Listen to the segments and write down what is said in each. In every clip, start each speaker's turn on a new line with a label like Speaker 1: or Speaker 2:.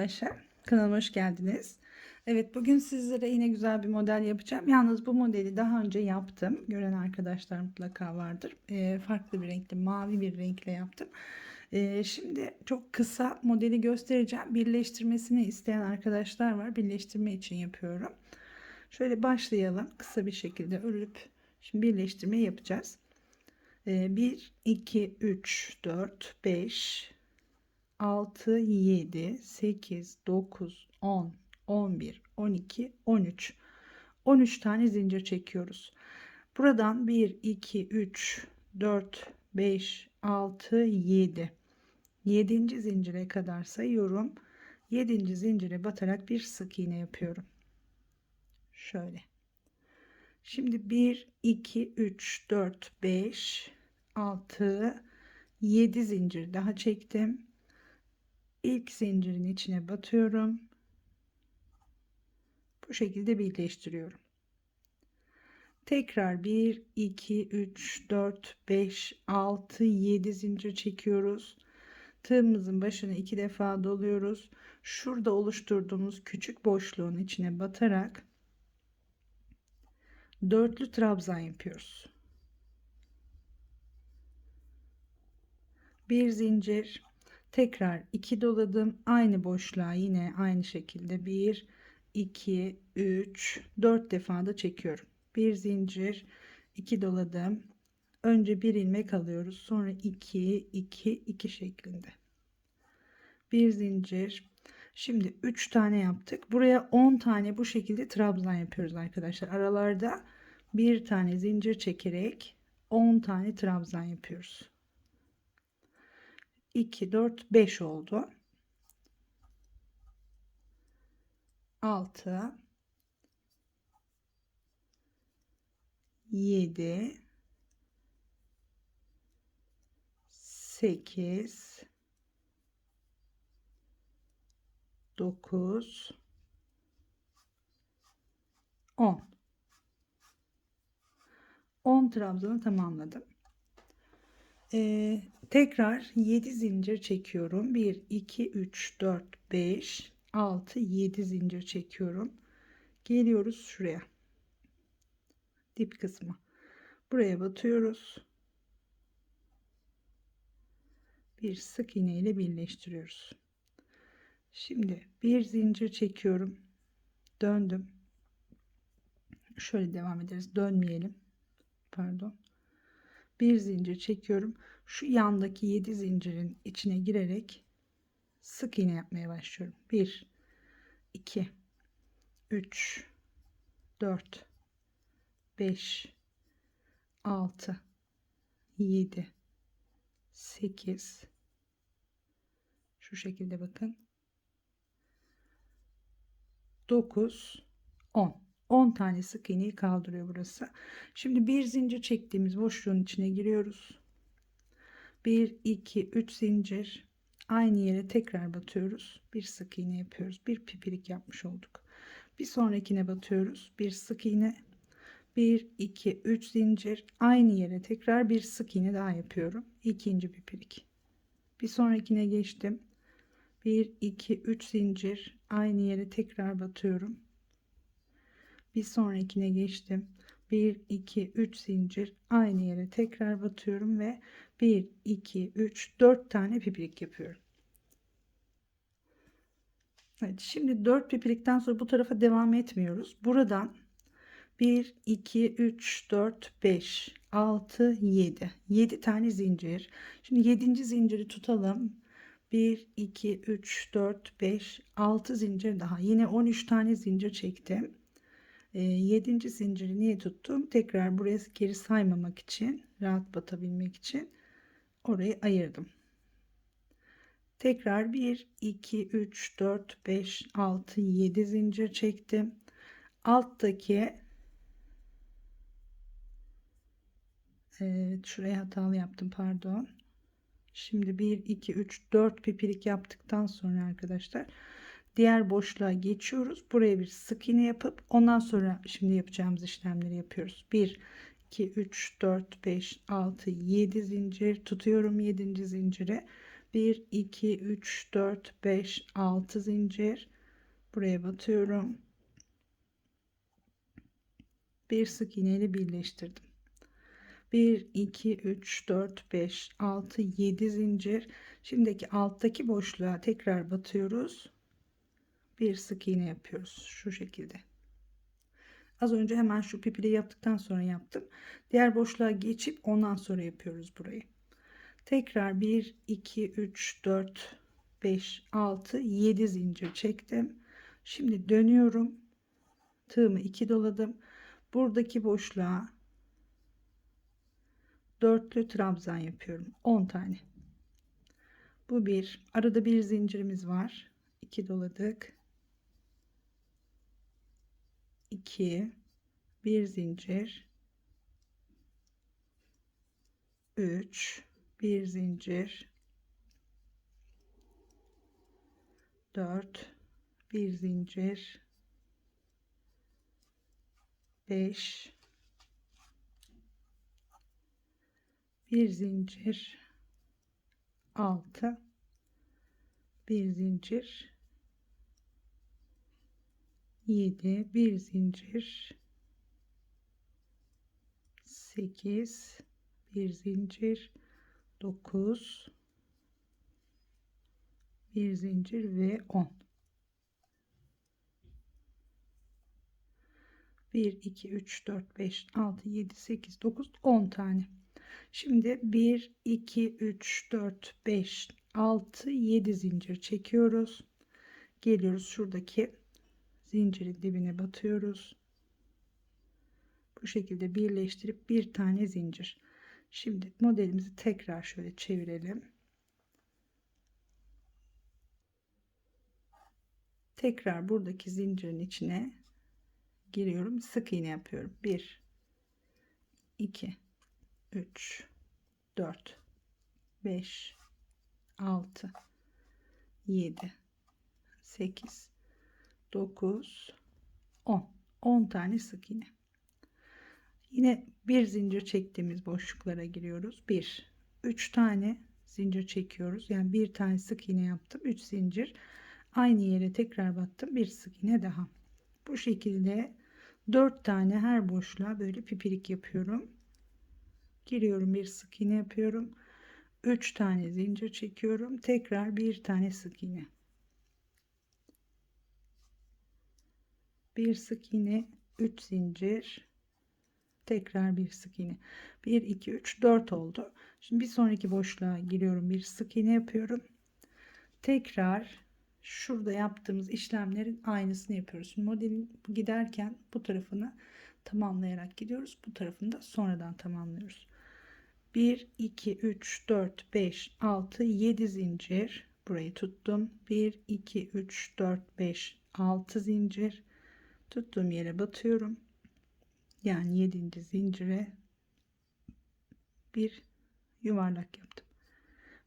Speaker 1: Arkadaşlar. Kanalıma hoş geldiniz. Evet bugün sizlere yine güzel bir model yapacağım. Yalnız bu modeli daha önce yaptım. Gören arkadaşlar mutlaka vardır. Ee, farklı bir renkli mavi bir renkle yaptım. Ee, şimdi çok kısa modeli göstereceğim. Birleştirmesini isteyen arkadaşlar var. Birleştirme için yapıyorum. Şöyle başlayalım. Kısa bir şekilde örüp şimdi birleştirme yapacağız. Ee, 1, 2, 3, 4, 5, 6, 7, 8, 9, 10, 11, 12, 13. 13 tane zincir çekiyoruz. Buradan 1, 2, 3, 4, 5, 6, 7. 7. zincire kadar sayıyorum. 7. zincire batarak bir sık iğne yapıyorum. Şöyle. Şimdi 1, 2, 3, 4, 5, 6, 7 zincir daha çektim ilk zincirin içine batıyorum. Bu şekilde birleştiriyorum. Tekrar 1, 2, 3, 4, 5, 6, 7 zincir çekiyoruz. Tığımızın başını iki defa doluyoruz. Şurada oluşturduğumuz küçük boşluğun içine batarak dörtlü trabzan yapıyoruz. Bir zincir, Tekrar 2 doladım. Aynı boşluğa yine aynı şekilde 1, 2, 3, 4 defa da çekiyorum. Bir zincir, 2 doladım. Önce bir ilmek alıyoruz. Sonra 2, 2, 2 şeklinde. Bir zincir. Şimdi 3 tane yaptık. Buraya 10 tane bu şekilde trabzan yapıyoruz arkadaşlar. Aralarda bir tane zincir çekerek 10 tane trabzan yapıyoruz. 2, 4, 5 oldu. 6 7 8 9 10 10 trabzanı tamamladım. Ee, tekrar 7 zincir çekiyorum. 1, 2, 3, 4, 5, 6, 7 zincir çekiyorum. Geliyoruz şuraya. Dip kısmı. Buraya batıyoruz. Bir sık iğne ile birleştiriyoruz. Şimdi bir zincir çekiyorum. Döndüm. Şöyle devam ederiz. Dönmeyelim. Pardon bir zincir çekiyorum. Şu yandaki 7 zincirin içine girerek sık iğne yapmaya başlıyorum. 1 2 3 4 5 6 7 8 şu şekilde bakın 9 10 10 tane sık iğneyi kaldırıyor burası. Şimdi bir zincir çektiğimiz boşluğun içine giriyoruz. 1 2 3 zincir aynı yere tekrar batıyoruz. Bir sık iğne yapıyoruz. Bir pipirik yapmış olduk. Bir sonrakine batıyoruz. Bir sık iğne 1 2 3 zincir aynı yere tekrar bir sık iğne daha yapıyorum. İkinci pipirik. Bir sonrakine geçtim. 1 2 3 zincir aynı yere tekrar batıyorum bir sonrakine geçtim. 1 2 3 zincir. Aynı yere tekrar batıyorum ve 1 2 3 4 tane pipirik yapıyorum. Evet şimdi 4 pipirikten sonra bu tarafa devam etmiyoruz. Buradan 1 2 3 4 5 6 7 7 tane zincir. Şimdi 7. zinciri tutalım. 1 2 3 4 5 6 zincir daha. Yine 13 tane zincir çektim 7. E, zinciri niye tuttum? Tekrar buraya geri saymamak için, rahat batabilmek için orayı ayırdım. Tekrar 1, 2, 3, 4, 5, 6, 7 zincir çektim. Alttaki Evet, şuraya hatalı yaptım pardon. Şimdi 1, 2, 3, 4 pipirik yaptıktan sonra arkadaşlar diğer boşluğa geçiyoruz. Buraya bir sık iğne yapıp ondan sonra şimdi yapacağımız işlemleri yapıyoruz. 1 2 3 4 5 6 7 zincir tutuyorum 7. zincire 1 2 3 4 5 6 zincir buraya batıyorum bir sık iğne ile birleştirdim 1 2 3 4 5 6 7 zincir şimdiki alttaki boşluğa tekrar batıyoruz bir sık iğne yapıyoruz şu şekilde. Az önce hemen şu pipili yaptıktan sonra yaptım. Diğer boşluğa geçip ondan sonra yapıyoruz burayı. Tekrar 1 2 3 4 5 6 7 zincir çektim. Şimdi dönüyorum. Tığımı 2 doladım. Buradaki boşluğa dörtlü trabzan yapıyorum. 10 tane. Bu bir. Arada bir zincirimiz var. 2 doladık 2 bir zincir. 3 bir zincir. 4 bir zincir. 5 bir zincir. 6 bir zincir 7 bir zincir. 8 bir zincir. 9 bir zincir ve 10 1 2 3 4 5 6 7 8 9 10 tane. Şimdi 1 2 3 4 5 6 7 zincir çekiyoruz. Geliyoruz şuradaki zincirin dibine batıyoruz bu şekilde birleştirip bir tane zincir Şimdi modelimizi tekrar şöyle çevirelim. Tekrar buradaki zincirin içine giriyorum. Sık iğne yapıyorum. 1 2 3 4 5 6 7 8 9 10 10 tane sık iğne Yine bir zincir çektiğimiz boşluklara giriyoruz. 1 3 tane zincir çekiyoruz. Yani bir tane sık iğne yaptım. 3 zincir. Aynı yere tekrar battım. Bir sık iğne daha. Bu şekilde 4 tane her boşluğa böyle pipirik yapıyorum. Giriyorum bir sık iğne yapıyorum. 3 tane zincir çekiyorum. Tekrar bir tane sık iğne. Bir sık iğne, 3 zincir, tekrar bir sık iğne. 1 2 3 4 oldu. Şimdi bir sonraki boşluğa giriyorum. Bir sık iğne yapıyorum. Tekrar şurada yaptığımız işlemlerin aynısını yapıyoruz. Modelin giderken bu tarafını tamamlayarak gidiyoruz. Bu tarafını da sonradan tamamlıyoruz. 1 2 3 4 5 6 7 zincir. Burayı tuttum. 1 2 3 4 5 6 zincir tuttuğum yere batıyorum. Yani 7. zincire bir yuvarlak yaptım.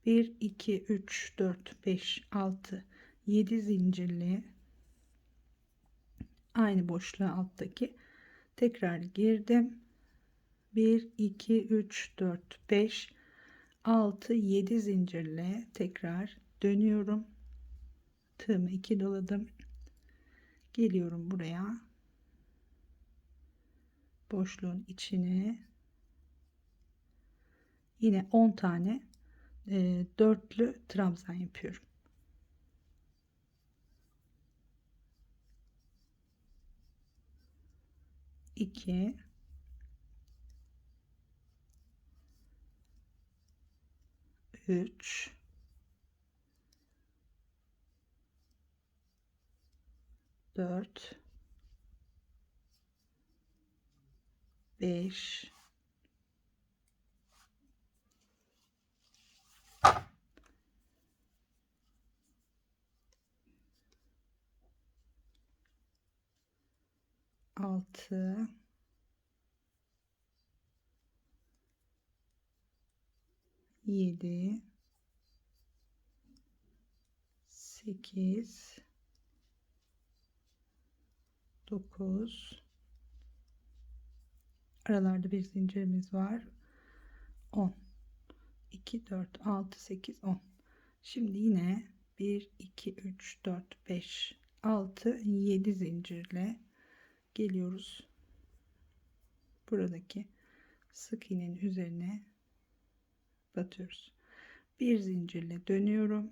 Speaker 1: 1 2 3 4 5 6 7 zincirli aynı boşluğa alttaki tekrar girdim. 1 2 3 4 5 6 7 zincirle tekrar dönüyorum. Tığımı 2 doladım geliyorum buraya. Boşluğun içine. Yine 10 tane e, dörtlü trabzan yapıyorum. İki, üç, dört, 5 6 7 8 9 aralarda bir zincirimiz var 10 2 4 6 8 10 Şimdi yine 1 2 3 4 5 6 7 zincirle geliyoruz. Buradaki sık iğnenin üzerine batıyoruz. Bir zincirle dönüyorum.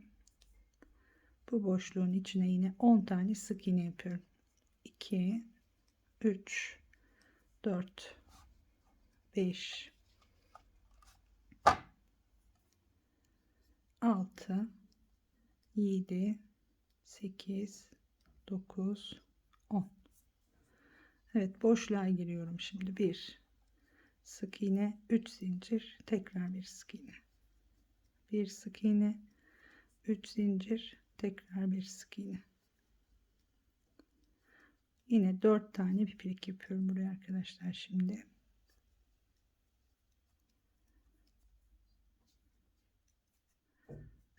Speaker 1: Bu boşluğun içine yine 10 tane sık iğne yapıyorum. 2 3 4 5 6 7 8 9 10 Evet boşluğa giriyorum şimdi. 1 sık iğne 3 zincir tekrar bir sık iğne. Bir sık iğne 3 zincir tekrar bir sık iğne yine 4 tane pipirik yapıyorum buraya arkadaşlar şimdi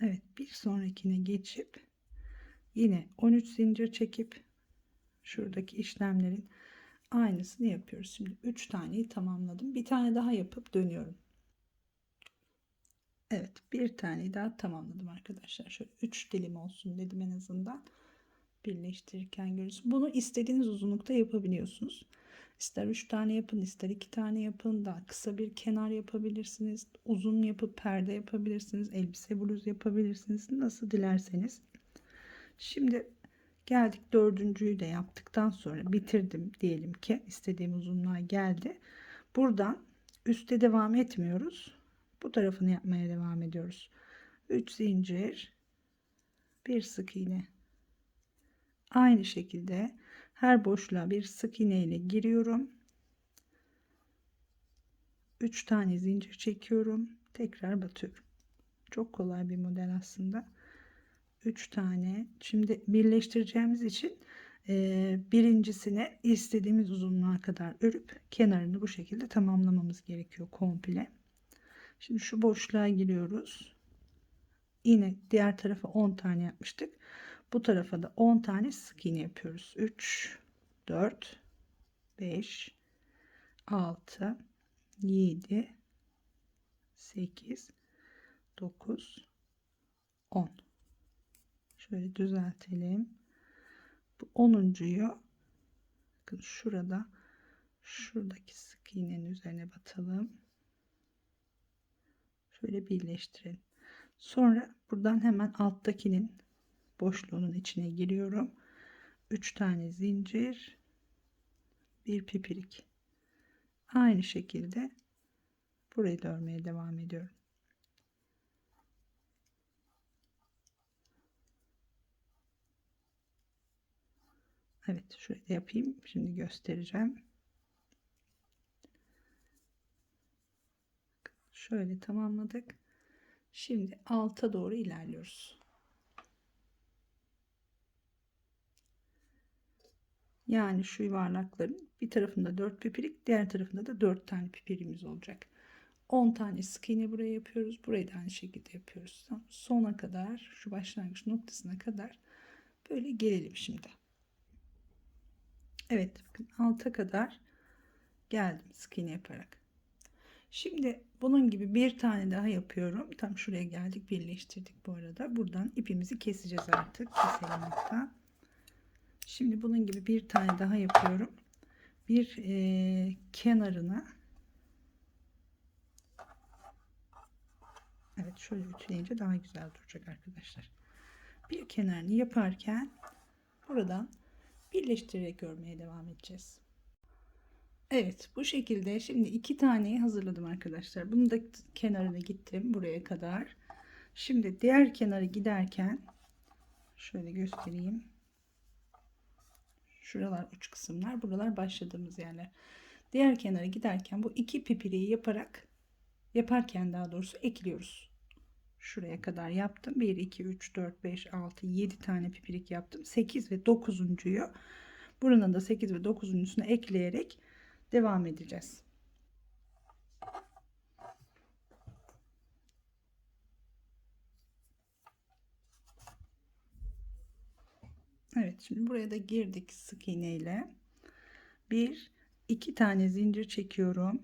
Speaker 1: Evet bir sonrakine geçip yine 13 zincir çekip şuradaki işlemlerin aynısını yapıyoruz. Şimdi 3 taneyi tamamladım. Bir tane daha yapıp dönüyorum. Evet bir tane daha tamamladım arkadaşlar. Şöyle 3 dilim olsun dedim en azından. Birleştirirken görürsün. Bunu istediğiniz uzunlukta yapabiliyorsunuz. İster 3 tane yapın, ister 2 tane yapın. Daha kısa bir kenar yapabilirsiniz. Uzun yapıp perde yapabilirsiniz. Elbise bluz yapabilirsiniz. Nasıl dilerseniz. Şimdi geldik dördüncüyü de yaptıktan sonra bitirdim diyelim ki istediğim uzunluğa geldi. Buradan üste devam etmiyoruz. Bu tarafını yapmaya devam ediyoruz. 3 zincir, bir sık iğne. Aynı şekilde her boşluğa bir sık iğne ile giriyorum. 3 tane zincir çekiyorum. Tekrar batıyorum. Çok kolay bir model aslında. 3 tane. Şimdi birleştireceğimiz için e, birincisine istediğimiz uzunluğa kadar örüp kenarını bu şekilde tamamlamamız gerekiyor komple. Şimdi şu boşluğa giriyoruz. Yine diğer tarafa 10 tane yapmıştık. Bu tarafa da 10 tane sık iğne yapıyoruz. 3, 4, 5, 6, 7, 8, 9, 10. Şöyle düzeltelim. Bu 10.yu bakın şurada şuradaki sık iğnenin üzerine batalım. Şöyle birleştirelim. Sonra buradan hemen alttakinin boşluğunun içine giriyorum. 3 tane zincir, bir pipirik. Aynı şekilde burayı da örmeye devam ediyorum. Evet şöyle yapayım. Şimdi göstereceğim. Şöyle tamamladık. Şimdi alta doğru ilerliyoruz. Yani şu yuvarlakların bir tarafında 4 pipirik, diğer tarafında da 4 tane pipirimiz olacak. 10 tane sık iğne buraya yapıyoruz. Burayı da aynı şekilde yapıyoruz. Sona kadar, şu başlangıç noktasına kadar böyle gelelim şimdi. Evet, bakın alta kadar geldim sık iğne yaparak. Şimdi bunun gibi bir tane daha yapıyorum. Tam şuraya geldik, birleştirdik bu arada. Buradan ipimizi keseceğiz artık. Keselim hatta. Şimdi bunun gibi bir tane daha yapıyorum. Bir e, kenarına Evet şöyle ütüleyince daha güzel duracak arkadaşlar. Bir kenarını yaparken buradan birleştirerek örmeye devam edeceğiz. Evet bu şekilde şimdi iki taneyi hazırladım arkadaşlar. Bunu da kenarına gittim buraya kadar. Şimdi diğer kenarı giderken şöyle göstereyim. Şuralar uç kısımlar. Buralar başladığımız yerler. Diğer kenara giderken bu iki pipiriyi yaparak yaparken daha doğrusu ekliyoruz. Şuraya kadar yaptım. 1, 2, 3, 4, 5, 6, 7 tane pipirik yaptım. 8 ve 9.yu buranın da 8 ve 9'uncusunu ekleyerek devam edeceğiz. Evet şimdi buraya da girdik sık iğne ile. Bir, iki tane zincir çekiyorum.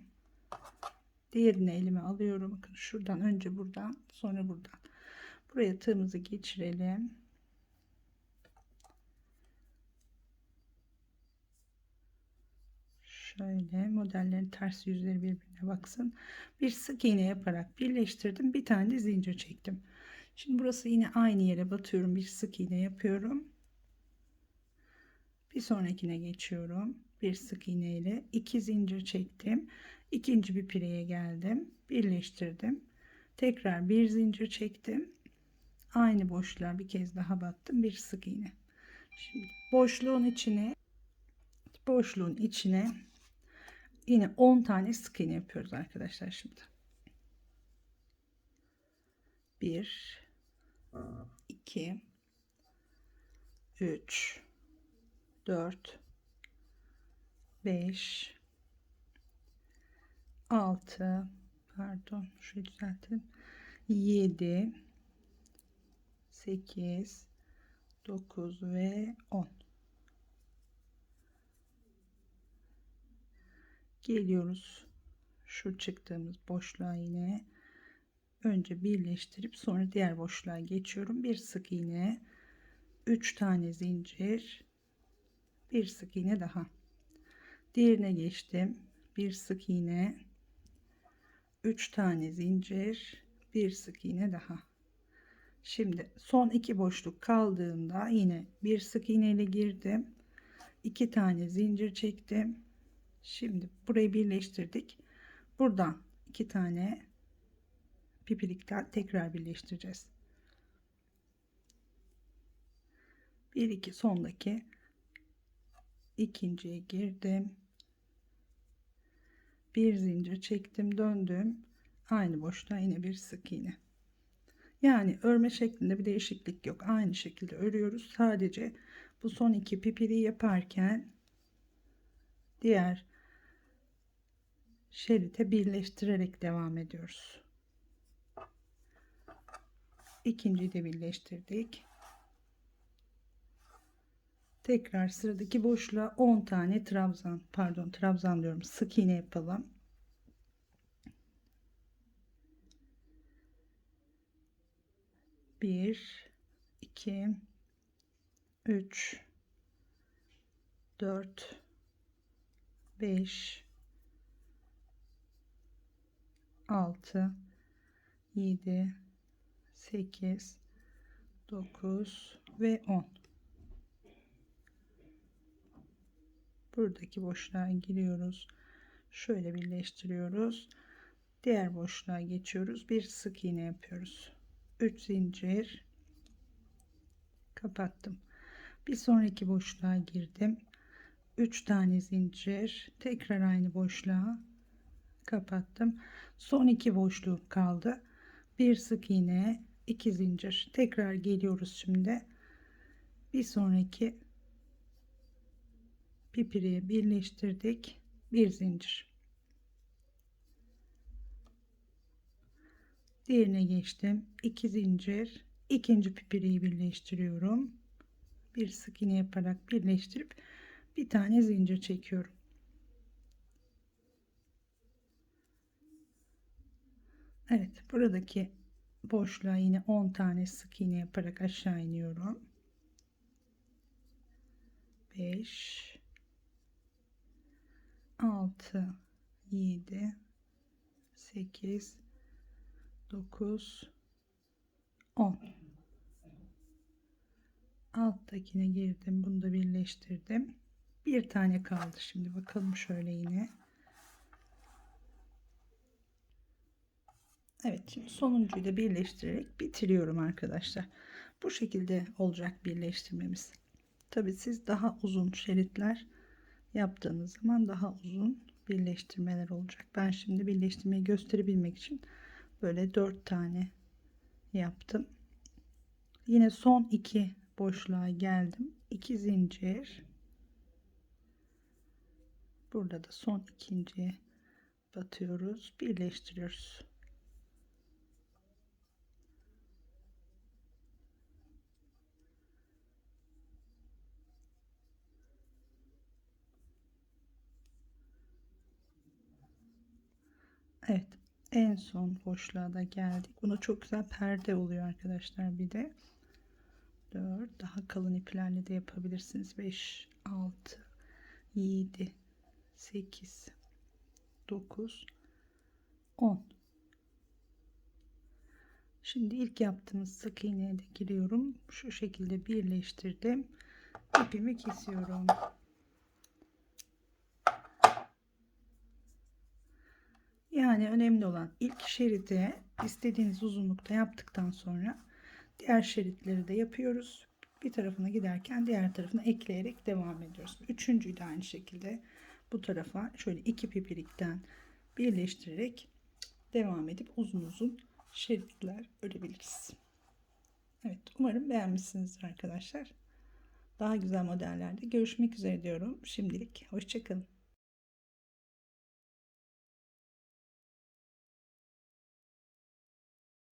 Speaker 1: Diğerini elime alıyorum. Bakın şuradan önce buradan sonra buradan. Buraya tığımızı geçirelim. Şöyle modellerin ters yüzleri birbirine baksın. Bir sık iğne yaparak birleştirdim. Bir tane de zincir çektim. Şimdi burası yine aynı yere batıyorum. Bir sık iğne yapıyorum. Bir sonrakine geçiyorum. Bir sık iğne ile iki zincir çektim. İkinci bir pireye geldim. Birleştirdim. Tekrar bir zincir çektim. Aynı boşluğa bir kez daha battım. Bir sık iğne. Şimdi boşluğun içine boşluğun içine yine 10 tane sık iğne yapıyoruz arkadaşlar şimdi. 1 2 3 4 5 6 pardon şöyle düzeltelim 7 8 9 ve 10 geliyoruz şu çıktığımız boşluğa yine. Önce birleştirip sonra diğer boşluğa geçiyorum. Bir sık iğne 3 tane zincir bir sık iğne daha. Diğerine geçtim. Bir sık iğne. 3 tane zincir. Bir sık iğne daha. Şimdi son iki boşluk kaldığında yine bir sık iğne ile girdim. 2 tane zincir çektim. Şimdi burayı birleştirdik. Buradan iki tane pipirikten tekrar birleştireceğiz. 1 2 sondaki ikinciye girdim. Bir zincir çektim döndüm. Aynı boşluğa yine bir sık iğne yani örme şeklinde bir değişiklik yok. Aynı şekilde örüyoruz. Sadece bu son iki pipiri yaparken diğer şerite birleştirerek devam ediyoruz. İkinciyi de birleştirdik tekrar sıradaki boşluğa 10 tane trabzan pardon trabzan diyorum sık iğne yapalım. Bir iki üç dört beş altı yedi sekiz dokuz ve on buradaki boşluğa giriyoruz. Şöyle birleştiriyoruz. Diğer boşluğa geçiyoruz. Bir sık iğne yapıyoruz. 3 zincir. Kapattım. Bir sonraki boşluğa girdim. 3 tane zincir. Tekrar aynı boşluğa kapattım. Son iki boşluğum kaldı. Bir sık iğne 2 zincir. Tekrar geliyoruz şimdi. Bir sonraki pipiriye birleştirdik. Bir zincir. Diğerine geçtim. 2 zincir. İkinci pipiriyi birleştiriyorum. Bir sık iğne yaparak birleştirip bir tane zincir çekiyorum. Evet buradaki boşluğa yine 10 tane sık iğne yaparak aşağı iniyorum. 5 6 7 8 9 10 alttakine girdim bunu da birleştirdim. Bir tane kaldı şimdi bakalım şöyle yine. Evet şimdi sonuncuyu da birleştirerek bitiriyorum arkadaşlar. Bu şekilde olacak birleştirmemiz. Tabi siz daha uzun şeritler yaptığınız zaman daha uzun birleştirmeler olacak. Ben şimdi birleştirmeyi gösterebilmek için böyle dört tane yaptım. Yine son iki boşluğa geldim. 2 zincir. Burada da son ikinciye batıyoruz. Birleştiriyoruz. Evet. en son boşluğa da geldik. Buna çok güzel perde oluyor arkadaşlar bir de. 4 daha kalın iplerle de yapabilirsiniz. 5 6 7 8 9 10 Şimdi ilk yaptığımız sık iğneye de giriyorum. Şu şekilde birleştirdim. İpimi kesiyorum. Yani önemli olan ilk şeridi istediğiniz uzunlukta yaptıktan sonra diğer şeritleri de yapıyoruz. Bir tarafına giderken diğer tarafına ekleyerek devam ediyoruz. Üçüncüyü de aynı şekilde bu tarafa şöyle iki pipirikten birleştirerek devam edip uzun uzun şeritler örebiliriz. Evet umarım beğenmişsinizdir arkadaşlar. Daha güzel modellerde görüşmek üzere diyorum. Şimdilik hoşçakalın.